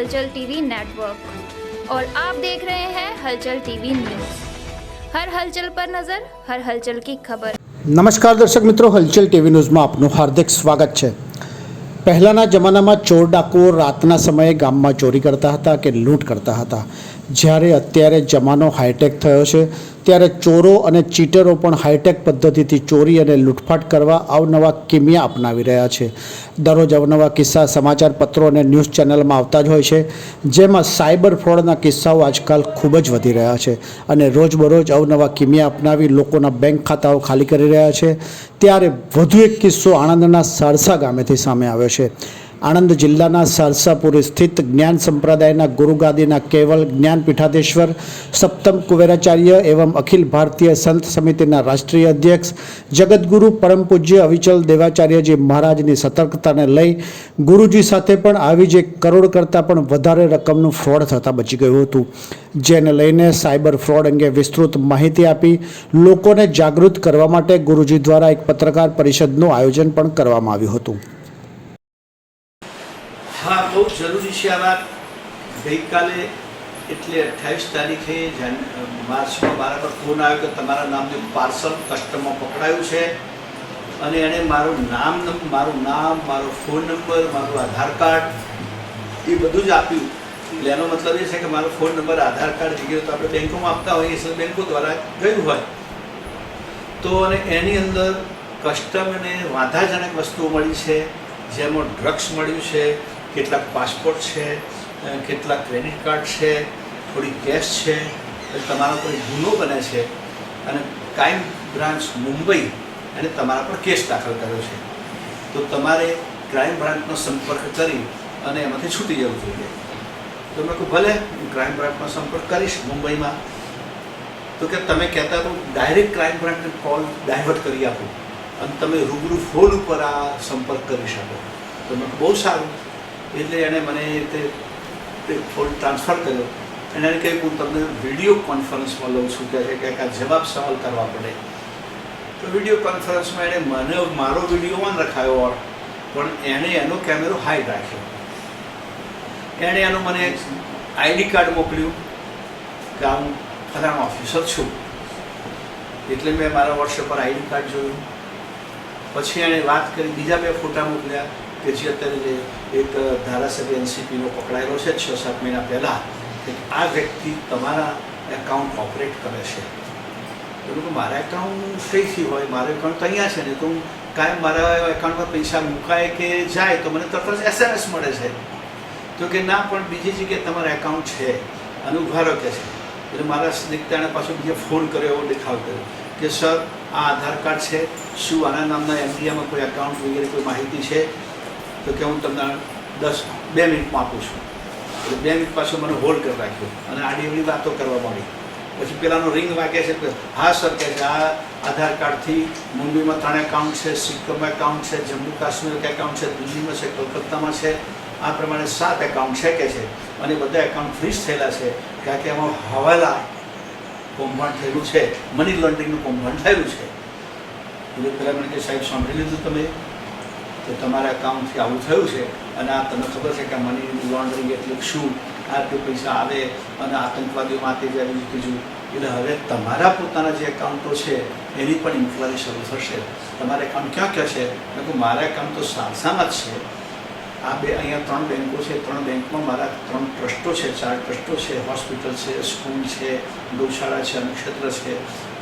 हलचल TV network और आप देख रहे हैं हलचल टीवी न्यूज हर हलचल पर नजर हर हलचल की खबर નમસ્કાર દર્શક મિત્રો હલચલ ટીવી ન્યૂઝમાં આપનું હાર્દિક સ્વાગત છે પહેલાંના જમાનામાં ચોર ડાકુઓ રાતના સમયે ગામમાં ચોરી કરતા હતા કે લૂંટ કરતા હતા જ્યારે અત્યારે જમાનો હાઈટેક થયો છે, ત્યારે ચોરો અને ચીટરો પણ હાઈટેક પદ્ધતિથી ચોરી અને લૂંટફાટ કરવા અવનવા કિમિયા અપનાવી રહ્યા છે. દરરોજ અવનવા કિસ્સા સમાચાર પત્રો અને ન્યૂઝ ચેનલમાં આવતા જ હોય છે, જેમાં સાયબર ફ્રોડના કિસ્સાઓ આજકાલ ખૂબ જ વધી રહ્યા છે અને રોજબરોજ અવનવા કિમિયા અપનાવી લોકોના બેંક ખાતાઓ ખાલી કરી રહ્યા છે. ત્યારે વધુ એક કિસ્સો આણંદના સારસા ગામેથી સામે આવ્યો છે. આણંદ જિલ્લાના સરસાપુર સ્થિત જ્ઞાન સંપ્રદાયના ગુરુગાદીના કેવલ જ્ઞાન પીઠાધીશ્વર સપ્તમ કુવેરાચાર્ય એવં અખિલ ભારતીય સંત સમિતિના રાષ્ટ્રીય અધ્યક્ષ જગદગુરુ પરમ પૂજ્ય અવિચલ દેવાચાર્યજી મહારાજની સતર્કતાને લઈ ગુરુજી સાથે પણ આવી જ એક કરોડ કરતાં પણ વધારે રકમનું ફ્રોડ થતાં બચી ગયું હતું. જેને લઈને સાયબર ફ્રોડ અંગે વિસ્તૃત માહિતી આપી લોકોને જાગૃત કરવા માટે ગુરુજી દ્વારા એક પત્રકાર પરિષદનું આયોજન પણ કરવામાં આવ્યું હતું. બહુ જરૂરી છે આ વાત. ગઈકાલે એટલે અઠ્યાવીસ તારીખે માર્ચમાં મારા પર ફોન આવ્યો કે તમારા નામનું પાર્સલ કસ્ટમમાં પકડાયું છે અને એણે મારું નામ મારું નામ, મારો ફોન નંબર, મારું આધાર કાર્ડ એ બધું જ આપ્યું. એટલે એનો મતલબ એ છે કે મારો ફોન નંબર, આધાર કાર્ડ વગેરે તો આપણે બેંકોમાં આપતા હોઈએ છીએ, બેંકો દ્વારા ગયું હોય. તો અને એની અંદર કસ્ટમને વાંધાજનક વસ્તુઓ મળી છે, જેમાં ડ્રગ્સ મળ્યું છે કેટલાક પાસપોર્ટ છે કેટલાક ક્રેડિટ કાર્ડ છે થોડી કેશ છે તમારા પર ગુનો બને છે અને ક્રાઇમ બ્રાન્ચ મુંબઈ એને તમારા પર કેસ દાખલ કર્યો છે. તો તમારે ક્રાઇમ બ્રાન્ચનો સંપર્ક કરી અને એમાંથી છૂટી જવું જોઈએ. તો મેં કહું ભલે, હું ક્રાઇમ બ્રાન્ચનો સંપર્ક કરીશ મુંબઈમાં. તો કે તમે કહેતા તો ડાયરેક્ટ ક્રાઇમ બ્રાન્ચને કોલ ડાયવર્ટ કરી આપો અને તમે રૂબરૂ ફોન ઉપર આ સંપર્ક કરી શકો. તો મેં બહુ સારું. એટલે એણે મને તે તે ફોન ટ્રાન્સફર કર્યો. એણે કહ્યું હું તમને વીડિયો કોન્ફરન્સમાં લઉં છું કે છે કે આ જવાબ સવાલ કરવા પડે. તો વીડિયો કોન્ફરન્સમાં એણે મને, મારો વીડિયો ઓન રખાયો ઓર, પણ એણે એનો કેમેરો હાઈડ રાખ્યો. એણે એનું મને આઈડી કાર્ડ મોકલ્યું કે હું ફલાણા ઓફિસર છું. એટલે મેં મારા વોટ્સએપ પર આઈડી કાર્ડ જોયું. પછી એણે વાત કરી, બીજા બે ફોટા મોકલ્યા. કે જે અત્યારે જે એક ધારાસભ્ય એનસીપીનો પકડાયેલો છે, છ સાત મહિના પહેલાં કે આ વ્યક્તિ તમારા એકાઉન્ટ ઓપરેટ કરે છે. તો કે મારા એકાઉન્ટ કઈથી હોય? મારું એકાઉન્ટ તો અહીંયા છે ને, તો હું કાંઈ મારા એકાઉન્ટમાં પૈસા મુકાય કે જાય, તો મને તરત જ એસએમએસ મળે છે. તો કે ના, પણ બીજી જગ્યાએ તમારા એકાઉન્ટ છે. અને ઊભા રહો કે છે. એટલે મારા સ્નેહિતાને પાછો બીજો ફોન કર્યો, એવો દેખાવ કર્યો કે સર આ આધાર કાર્ડ છે. શું આના નામના એમડીએમાં કોઈ એકાઉન્ટ વગેરે કોઈ માહિતી છે? તો કે હું તમને દસ, બે મિનિટમાં આપું છું. એટલે બે મિનિટ પાછું મને હોલ્ડ કરી રાખ્યો અને આડી એવડી વાતો કરવા માંડી. પછી પેલાનો રિંગ વાગે છે કે, હા સર કે આ આધાર કાર્ડથી મુંબઈમાં ત્રણ એકાઉન્ટ છે, સિક્કમમાં એકાઉન્ટ છે, જમ્મુ કાશ્મીર એકાઉન્ટ છે, દિલ્હીમાં છે, કલકત્તામાં છે. આ પ્રમાણે સાત એકાઉન્ટ છે કે છે. અને બધા એકાઉન્ટ ફ્રીઝ થયેલા છે. કારણ કે એમાં હવાલા કૌભાંડ થયેલું છે. મની લોન્ડરિંગનું કૌભાંડ થયેલું છે. એટલે પહેલાં મને કે સાહેબ, સાંભળી લીધું તમે? તો તમારા એકાઉન્ટથી આવું થયું છે અને આ તમને ખબર છે કે મની લોન્ડરિંગ એટલે શું આ રીતે પૈસા આવે અને આતંકવાદીઓ માટે જે આવી કીધું એટલે હવે તમારા પોતાના જે એકાઉન્ટો છે, એની પણ ઇન્ક્વાયરી શરૂ થશે. તમારા એકાઉન્ટ ક્યાં ક્યાં છે? મેં કહ્યું મારા એકાઉન્ટ તો સારસામાં જ છે. આ બે અહીંયા ત્રણ બેન્કો છે. ત્રણ બેંકમાં મારા ત્રણ ટ્રસ્ટો છે. ચાર ટ્રસ્ટો છે. હોસ્પિટલ છે, સ્કૂલ છે, ગૌશાળા છે, નક્ષત્ર છે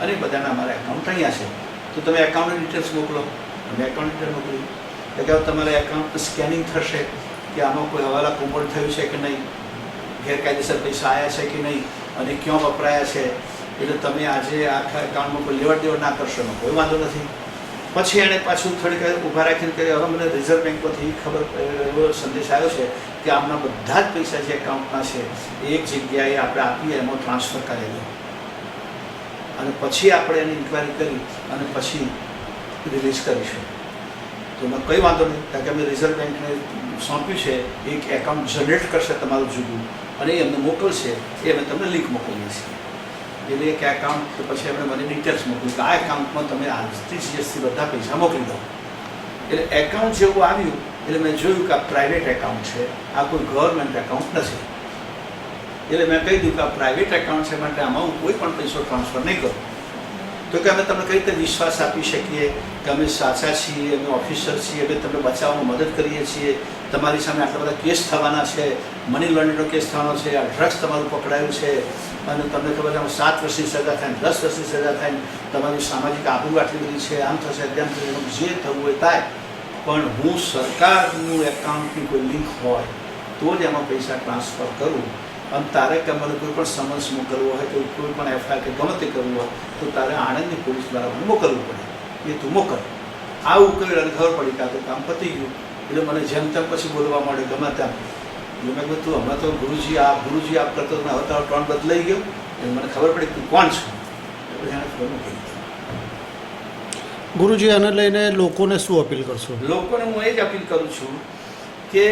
અને બધાના મારા એકાઉન્ટ અહીંયા છે. તો તમે એકાઉન્ટની ડિટેલ્સ મોકલો. અમે એકાઉન્ટ ડિટેલ મોકલી. એટલે તમારા એકાઉન્ટનું સ્કેનિંગ થશે કે આમાં કોઈ હવાલા કોમળ થયું છે કે નહીં? ગેરકાયદેસર પૈસા આવ્યા છે કે નહીં? અને ક્યાં વપરાયા છે? એટલે તમે આજે આખા એકાઉન્ટમાં કોઈ લેવડ દેવડ ના કરશો એમાં કોઈ વાંધો નથી. પછી એણે પાછું થોડીક ઊભા રાખીને કહે હવે મને રિઝર્વ બેંકમાંથી ખબર, એવો સંદેશ આવ્યો છે કે આમના બધા જ પૈસા જે એકાઉન્ટમાં છે, એક જગ્યાએ આપણે આપીએ, એમાં ટ્રાન્સફર કરેલું અને પછી આપણે એની ઇન્ક્વાયરી કરી અને પછી રિલીઝ કરીશું. તો એમાં કંઈ વાંધો નહીં. કારણ કે અમે રિઝર્વ બેંકને સોંપ્યું છે, એક એકાઉન્ટ જનરેટ કરશે તમારું જુદું અને એ અમને મોકલશે, એ અમે તમને લિંક મોકલીએ છીએ. એટલે એક એકાઉન્ટ તો પછી એમણે મને ડિટેલ્સ મોકલી કે આ એકાઉન્ટમાં તમે આજથી જીએસટી બધા પૈસા મોકલી દો. એટલે એકાઉન્ટ જેવું આવ્યું, એટલે મેં જોયું કે આ પ્રાઇવેટ એકાઉન્ટ છે, આ કોઈ ગવર્મેન્ટ એકાઉન્ટ નથી. એટલે મેં કહી દીધું કે આ પ્રાઇવેટ એકાઉન્ટ છે, માટે આમાં હું કોઈ પણ પૈસો ટ્રાન્સફર નહીં કરું. તો કે અમે તમને કઈ રીતે વિશ્વાસ આપી શકીએ કે અમે સાચા છીએ, અમે ઓફિસર છીએ, અમે તમને બચાવવામાં મદદ કરીએ છીએ? તમારી સામે આટલા બધા કેસ થવાના છે મની લોન્ડરનો કેસ થવાનો છે, આ ડ્રગ્સ તમારું પકડાયું છે, અને તમને ખબર છે સાત વર્ષની સજા થાય, દસ વર્ષની સજા થાય, તમારી સામાજિક આબરૂ આટલી બધી છે, આમ થશે, તેમ થશે જે થવું હોય થાય. પણ હું સરકારનું એકાઉન્ટની કોઈ લિંક હોય, તો જ એમાં પૈસા ટ્રાન્સફર કરું. અને તારે કે મને કોઈ પણ સમન્સ મોકલવો હોય કે કોઈ પણ એફઆઈઆર કે ગમે તે કરવું હોય તો તારે આણંદની પોલીસ દ્વારા મને મોકલવું પડે. એ તું મોકલ. આવું કર્યું અને ખબર પડી કે આ તો કામ પતી ગયું. એટલે મને જેમ તેમ પછી બોલવા માંડે ગમે તેમ. એટલે મેં કીધું તું હમણાં તો ગુરુજી આ ગુરુજી આપ કરતો ના હવે તારો ટોન બદલાઈ ગયો. એટલે મને ખબર પડી કે તું કોણ છું. એટલે એને ફોન મૂકી ગુરુજી આને લઈને લોકોને શું અપીલ કરશો? લોકોને હું એ જ અપીલ કરું છું કે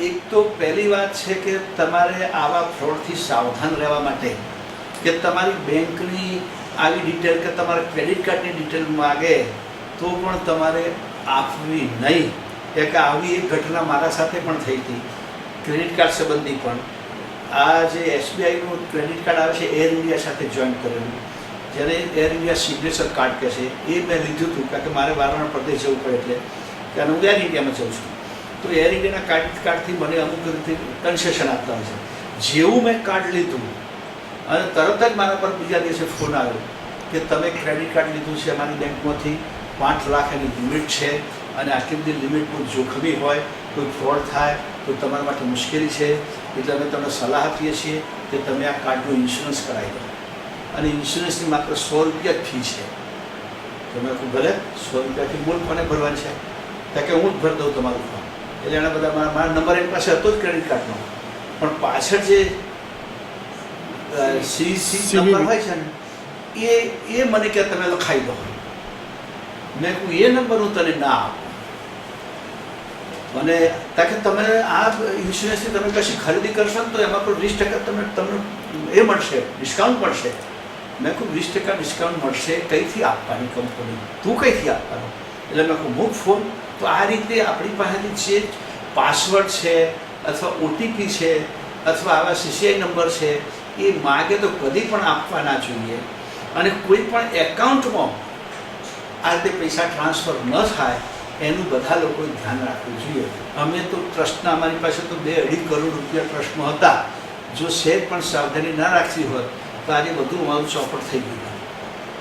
એક તો પહેલી વાત છે કે તમારે આવા ફ્રોડથી સાવધાન રહેવા માટે કે તમારી બેંકની આવી ડિટેલ કે તમારા ક્રેડિટ કાર્ડની ડિટેલ માગે તો પણ તમારે આપવી નહીં. કે આવી એક ઘટના મારા સાથે પણ થઈ હતી. ક્રેડિટ કાર્ડ સંબંધી પણ. આ જે એસબીઆઈનું ક્રેડિટ કાર્ડ આવે છે એર ઇન્ડિયા સાથે જોઈન કરેલું. જ્યારે એર ઇન્ડિયા સિગ્નેચર કાર્ડ કહે છે, એ મેં લીધું હતું. કારણ કે મારે વારંવાર પ્રદેશ જવું પડે એટલે. કારણ હું એર ઇન્ડિયામાં જઉં છું. તો એર ઇન્ડિયાના કાર્ડ કાર્ડથી મને અમુક રીતે કન્સેશન આપતા હોય છે. જેવું મેં કાર્ડ લીધું, અને તરત જ મારા પર બીજા દિવસે ફોન આવ્યો કે તમે ક્રેડિટ કાર્ડ લીધું છે અમારી બેંકમાંથી, પાંચ લાખ એની લિમિટ છે, અને આટલી બધી લિમિટ બહુ જોખમી હોય, કોઈ ફ્રોડ થાય, તો તમારા માટે મુશ્કેલી છે, એટલે અમે તમને સલાહ આપીએ છીએ કે તમે આ કાર્ડનું ઇન્સ્યોરન્સ કરાવી દો. અને ઇન્સ્યોરન્સની માત્ર સો રૂપિયા ફી છે. તમે કહું ભલે સો રૂપિયાથી મૂળ કોને ભરવાની છે? કારણ કે હું જ ભરી દઉં તમારું એટલે એના બધા મારા નંબર એની પાસે હતો જ ક્રેડિટ કાર્ડનો પણ પાછળ જે સી સી નંબર હોય છે ને એ એ મને કે તમે લખાઈ દો. મેં કહું એ નંબર હું તને ના આપું. મને કારણ કે તમે આ ઇન્સ્યોરન્સની તમે કશી ખરીદી કરશો ને તો એમાં પણ વીસ ટકા તમે તમને એ મળશે ડિસ્કાઉન્ટ મળશે. મેં કહું વીસ ટકા ડિસ્કાઉન્ટ મળશે કઈથી આપવાની કંપની તું કઈથી આપવાનો? એટલે મેં કહું મૂક ફોન તો આ રીતે આપણી પાસેથી જે પાસવર્ડ છે અથવા ઓટીપી છે અથવા આવા સીસીઆઈ નંબર છે, એ માગે તો કદી પણ આપવા ના જોઈએ. અને કોઈ પણ એકાઉન્ટમાં આ રીતે પૈસા ટ્રાન્સફર ન થાય, એનું બધા લોકોએ ધ્યાન રાખવું જોઈએ. અમે તો ટ્રસ્ટના, અમારી પાસે તો બે અઢી કરોડ રૂપિયા ટ્રસ્ટમાં હતા. જો શેર પણ સાવધાની ના રાખવી હોત, તો આજે બધું અમારું ચોપટ થઈ ગયું.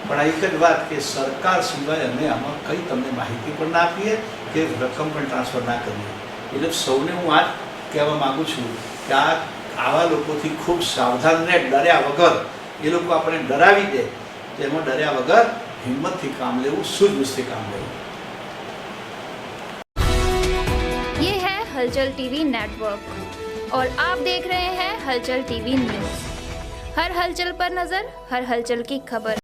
પણ આ એક જ વાત કે સરકાર સિવાય અમે આમાં કંઈ તમને માહિતી પણ ના આપીએ કે રકમ પણ ટ્રાન્સફર ના કરીએ એટલે સૌને હું આ જ કહેવા માગું છું કે આ આવા લોકોથી ખૂબ સાવધાન રહે ડર્યા વગર એ લોકો આપણે ડરાવી દે તો એમાં ડર્યા વગર હિંમતથી કામ લેવું સૂઝબૂછથી કામ લેવું ये है हलचल टीवी नेटवर्क और आप देख रहे हैं हलचल टीवी न्यूज हर हलचल पर नजर हर हलचल की खबर